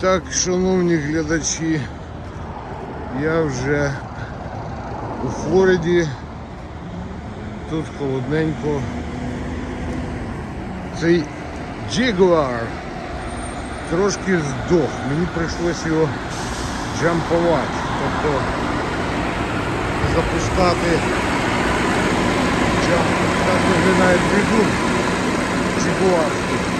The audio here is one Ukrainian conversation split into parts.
так, шановні глядачі, я вже у Флориді. Тут холодненько. Цей Jaguar трошки здох. Мені прийшлось його джампувати. Тобто запускати джамп. Так виглядає двигун Jaguarський.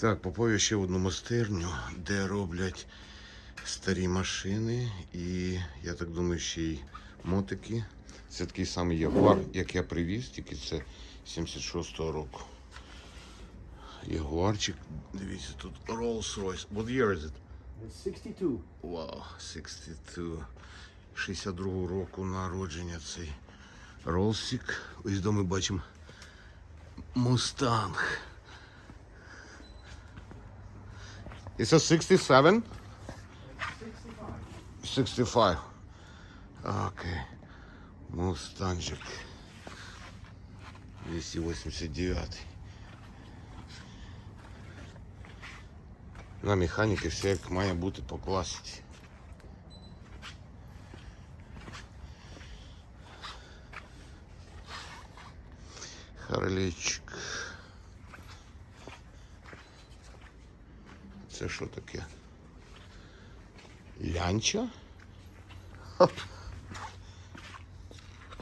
Так, попав ще в одну майстерню, де роблять старі машини і, я так думаю, ще й мотики. Це такий самий Ягуар, як я привіз, тільки це 76-го року. Ягуарчик, дивіться, тут Rolls-Royce. What year is it? 62. Вау, 62. 62 року народження цей Ролсик. Ось до ми бачимо Мустанг. It's a 67? 65. Окей. Мустанжик. 289. На механіки все як має бути по класиці. Харлейчик. Це що таке? Лянча? Ха.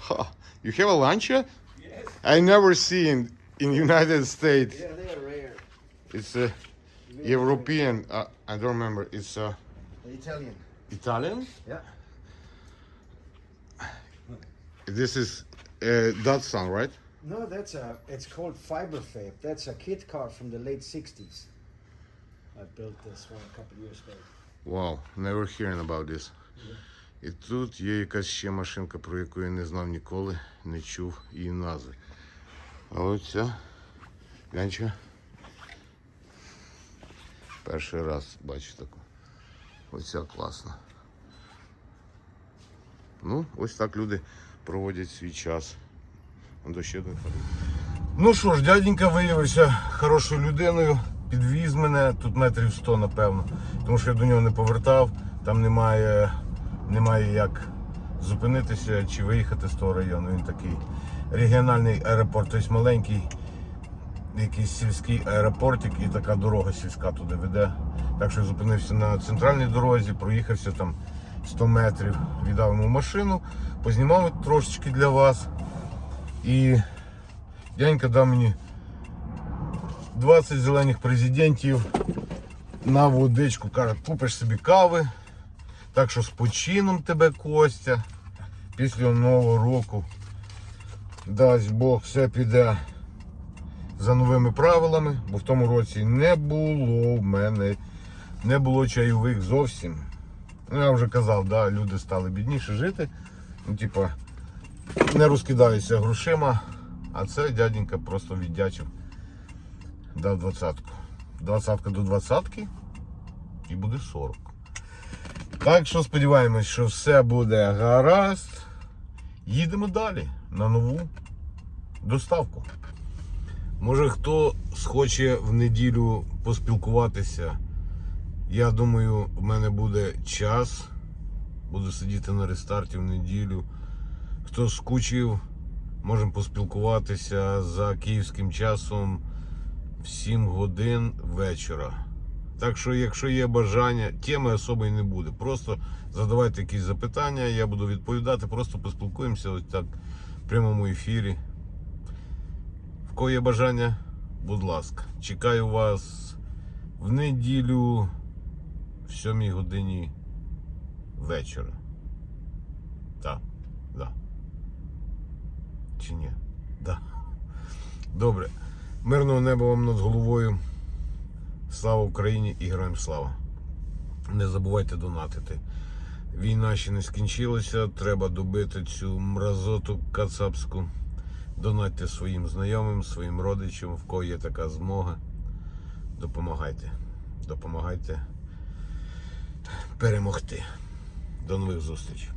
Ха. You have a lancha? Yes. I never see in, in United States. Yeah, they are rare. It's a European. Uh, I don't remember. It's uh, The Italian. Italian. Yeah. This is uh, Datsun, right? No, that's a. It's called Fiberfab. That's a kit car from the late 60s. I built this one a couple years back. Wow, never hearing about this. І тут є якась ще машинка, про яку я не знав ніколи, не чув її назви. А оця гляньте. Перший раз бачу таку. Оця класна. Ну, ось так люди проводять свій час. Он до ще один. Ну що ж, дяденька виявився хорошою людиною. Підвіз мене, тут метрів 100, напевно. Тому що я до нього не повертав, там немає, немає як зупинитися чи виїхати з того району. Він такий регіональний аеропорт, тобто маленький, якийсь сільський аеропортик і така дорога сільська туди веде. Так що я зупинився на центральній дорозі, проїхався там 100 метрів, віддав йому машину, познімав трошечки для вас. І дядька дав мені 20 зелених президентів на водичку. Каже, купиш собі кави. Так що з почином тебе Костя. Після Нового року. Дасть Бог, все піде за новими правилами, бо в тому році не було в мене, не було чайових зовсім. Ну, я вже казав, да, люди стали бідніше жити. Ну, типа, не розкидаються грошима, а це дяденька просто віддячив. Дав двадцятку. Двадцятка до двадцятки і буде 40. Так що сподіваємось, що все буде гаразд. Їдемо далі на нову доставку. Може хто схоче в неділю поспілкуватися. Я думаю, в мене буде час. Буду сидіти на рестарті в неділю. Хто скучив, можемо поспілкуватися за київським часом 7 годин вечора. Так що, якщо є бажання, теми особи не буде. Просто задавайте якісь запитання, я буду відповідати, просто поспілкуємося ось так в прямому ефірі. В кого є бажання, будь ласка, чекаю вас в неділю в 7 годині вечора. Так, да. Чи ні? Да. Добре. Мирного неба вам над головою. Слава Україні і героям слава. Не забувайте донатити. Війна ще не скінчилася, треба добити цю мразоту кацапську. Донатьте своїм знайомим, своїм родичам, в кого є така змога. Допомагайте. Допомагайте перемогти. До нових зустрічей.